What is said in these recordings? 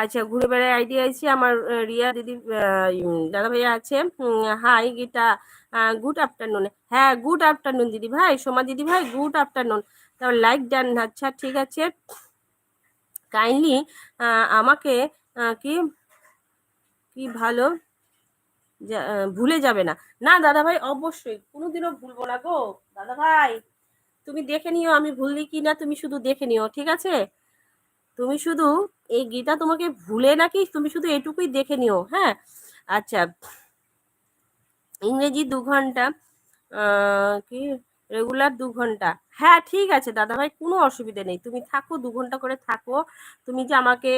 আচ্ছা ঘুরে বেড়ায় আইডি আছে আমার রিয়া দিদি দাদা ভাইয়া আছে। হাই গীতা গুড আফটারনুন হ্যাঁ গুড আফটারনুন দিদি ভাই, সোমা দিদি ভাই গুড আফটারনুন তারপর লাইক ডান আচ্ছা ঠিক আছে। কাইন্ডলি আমাকে কি কি ভালো ভুলে যাবে না। না দাদা ভাই অবশ্যই, কোনোদিনও ভুলবো না গো। দাদা ভাই তুমি দেখে নিও, আমি ভুললি কি না তুমি শুধু দেখে নিও, ঠিক আছে? তুমি শুধু এই গীতা তোমাকে ভুলে নাকি তুমি শুধু এটুকুই দেখে নিও হ্যাঁ? আচ্ছা ইংরেজি দু ঘণ্টা কি? রেগুলার দু ঘণ্টা। হ্যাঁ ঠিক আছে দাদা ভাই কোনো অসুবিধা নেই। তুমি থাকো, দু ঘণ্টা করে থাকো। তুমি যে আমাকে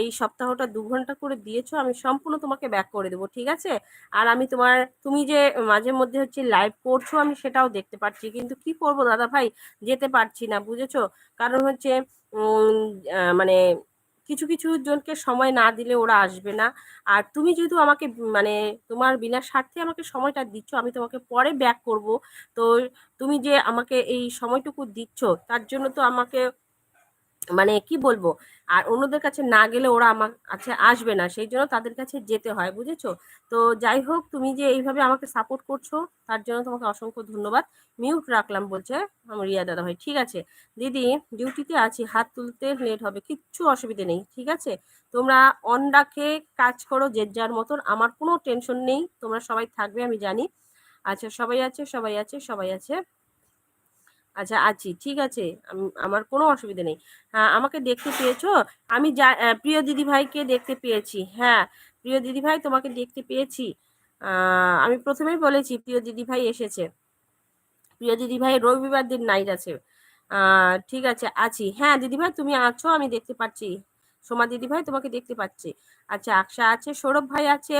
এই সপ্তাহটা দু ঘণ্টা করে দিয়েছ, আমি সম্পূর্ণ তোমাকে ব্যাক করে দেবো, ঠিক আছে? আর আমি তোমার, তুমি যে মাঝে মধ্যে হচ্ছে লাইভ করছ, আমি সেটাও দেখতে পাচ্ছি। কিন্তু কি করব দাদা ভাই যেতে পারছি না, বুঝেছ? কারণ হচ্ছে মানে কিছু কিছু জনকে সময় না দিলে ওরা আসবে না। আর তুমি যেহেতু আমাকে মানে তোমার বিনা স্বার্থে আমাকে সময়টা দিচ্ছ, আমি তোমাকে পরে ব্যাক করব। তো তুমি যে আমাকে এই সময়টুকু দিচ্ছ, তার জন্য তো আমাকে মানে কি বলব? আর অন্যদের কাছে না গেলে ওরা আমার কাছে আসবে না। সেই জন্য তাদের কাছে যেতে হয়, বুঝেছ? তো যাই হোক, তুমি যে এইভাবে আমাকে সাপোর্ট করছ, তার জন্য তোমাকে অসংখ্য ধন্যবাদ। মিউট রাখলাম বলছে রিয়া দাদা ভাই ঠিক আছে, দিদি ডিউটিতে আছি, হাত তুলতে লেট হবে, কিচ্ছু অসুবিধে নেই, ঠিক আছে? তোমরা অন ডাকে কাজ করো, যে যার মতন, আমার কোনো টেনশন নেই, তোমরা সবাই থাকবে, আমি জানি। আচ্ছা সবাই আছে সবাই আছে সবাই আছে। আচ্ছা আছি, ঠিক আছে। আমার কোনো অসুবিধা নেই। হ্যাঁ আমাকে দেখতে পেয়েছ? আমি যা প্রিয় দিদি ভাইকে দেখতে পেয়েছি। হ্যাঁ প্রিয় দিদি ভাই তোমাকে দেখতে পেয়েছি। আমি প্রথমেই বলেছি, প্রিয় দিদি ভাই এসেছে। প্রিয় দিদি ভাই রবিবার দিন নাইট আছে। ঠিক আছে, আছি। হ্যাঁ দিদি ভাই তুমি আছো, আমি দেখতে পাচ্ছি। সোমা দিদি ভাই তোমাকে দেখতে পাচ্ছি। আচ্ছা আকশা আছে, সৌরভ ভাই আছে।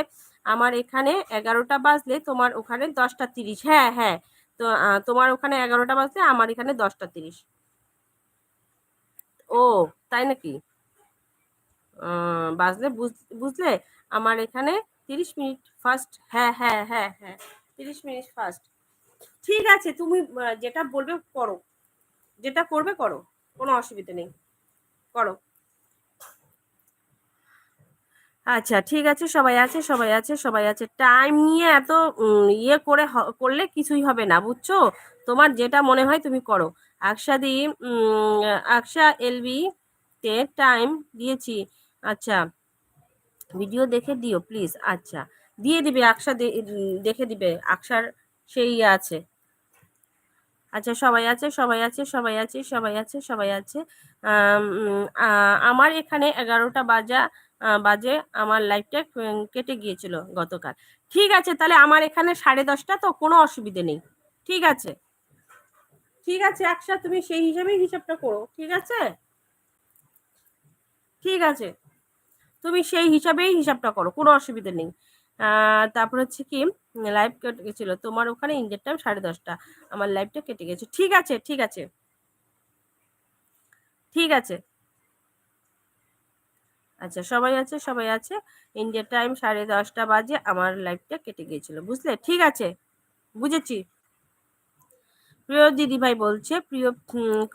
আমার এখানে এগারোটা বাজলে তোমার ওখানে দশটা তিরিশ। হ্যাঁ হ্যাঁ তো তোমার ওখানে এগারোটা বাজলে আমার এখানে দশটা তিরিশ। ও, তাই নাকি? বাজলে বুঝ- বুঝলে? আমার এখানে তিরিশ মিনিট ফার্স্ট হ্যাঁ হ্যাঁ হ্যাঁ হ্যাঁ তিরিশ মিনিট ফার্স্ট ঠিক আছে, তুমি যেটা বলবে করো। যেটা করবে করো, কোনো অসুবিধা নেই। করো। আচ্ছা ঠিক আছে সবাই আছে সবাই আছে সবাই আছে। টাইম নিয়ে এত ইয়ে করে করলে কিছুই হবে না বুঝছ? তোমার যেটা মনে হয় তুমি করো। আকশা দি উম, আকশা এলবি তে টাইম দিয়েছি। আচ্ছা ভিডিও দেখে দিও প্লিজ আচ্ছা দিয়ে দিবে আকশা দেখে দিবে আকশার সেই ইয়ে আছে। আচ্ছা সবাই আছে সবাই আছে সবাই আছে সবাই আছে সবাই আছে। আমার এখানে এগারোটা বাজা। বাজে আমার লাইফটা কেটে গিয়েছিল গতকাল। ঠিক আছে, তাহলে আমার এখানে সাড়ে দশটা, তো কোনো অসুবিধে নেই। ঠিক আছে? ঠিক আছে, একসাথে তুমি সেই হিসাবেই হিসাবটা করো, ঠিক আছে? ঠিক আছে। তুমি সেই হিসাবেই হিসাবটা করো, কোনো অসুবিধা নেই। তারপর হচ্ছে কি লাইভ কেটে গেছিল তোমার ওখানে ইন্ডিয়ার টাইম সাড়ে দশটা, আমার লাইভটা কেটে গেছে ঠিক আছে ঠিক আছে। ঠিক আছে। আচ্ছা সবাই আছে সবাই আছে। ইন্ডিয়া টাইম সাড়ে দশটা বাজে, আমার লাইফটা কেটে গিয়েছিল, বুঝলে? ঠিক আছে, বুঝেছি। প্রিয় দিদি ভাই বলছে, প্রিয়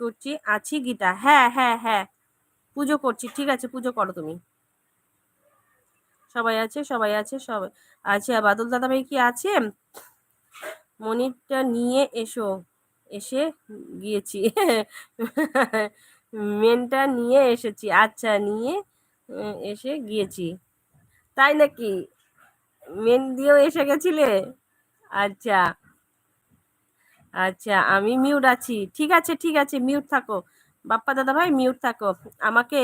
করছি, আছি গীতা। হ্যাঁ হ্যাঁ হ্যাঁ পুজো করছি, ঠিক আছে, পুজো করো তুমি। সবাই আছে সবাই আছে সবাই আচ্ছা বাদল দাদা ভাই কি আছে? মনিরটা নিয়ে এসো, এসে গিয়েছি। মেনটা নিয়ে এসেছি আচ্ছা নিয়ে এসে গিয়েছি। তাই নাকি? মেন দিয়েও এসে গেছিলে? আচ্ছা। আচ্ছা আমি মিউট আছি। ঠিক আছে ঠিক আছে মিউট থাকো। বাপ্পা দাদা ভাই মিউট থাকো। আমাকে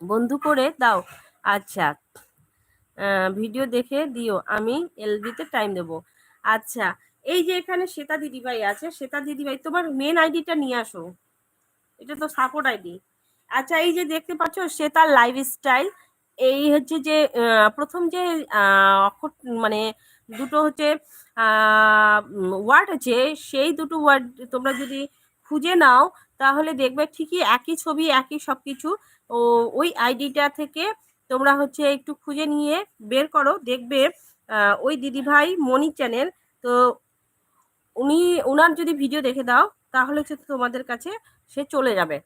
বন্ধু করে দাও। আচ্ছা। ভিডিও দেখে দিও। আমি এলবিতে টাইম দেবো। আচ্ছা এই যে এখানে শ্বেতা দিদিভাই আছে, শ্বেতা দিদিভাই, তোমার মেন আইডিটা নিয়ে আসো। এটা তো সাপোর্ট আইডি আচ্ছা এই যে দেখতে পাচ্ছ, সে তার লাইফ স্টাইল এই হচ্ছে যে প্রথম যে অক্ষর মানে দুটো হচ্ছে ওয়ার্ড আছে, সেই দুটো ওয়ার্ড তোমরা যদি খুঁজে নাও, তাহলে দেখবে ঠিকই একই ছবি, একই সব কিছু ও, ওই আইডিটা থেকে তোমরা হচ্ছে একটু খুঁজে নিয়ে বের করো, দেখবে ওই দিদিভাই মনি চ্যানেল তো উনি ওনার যদি ভিডিও দেখে দাও, তাহলে হচ্ছে তোমাদের কাছে সে চলে যাবে।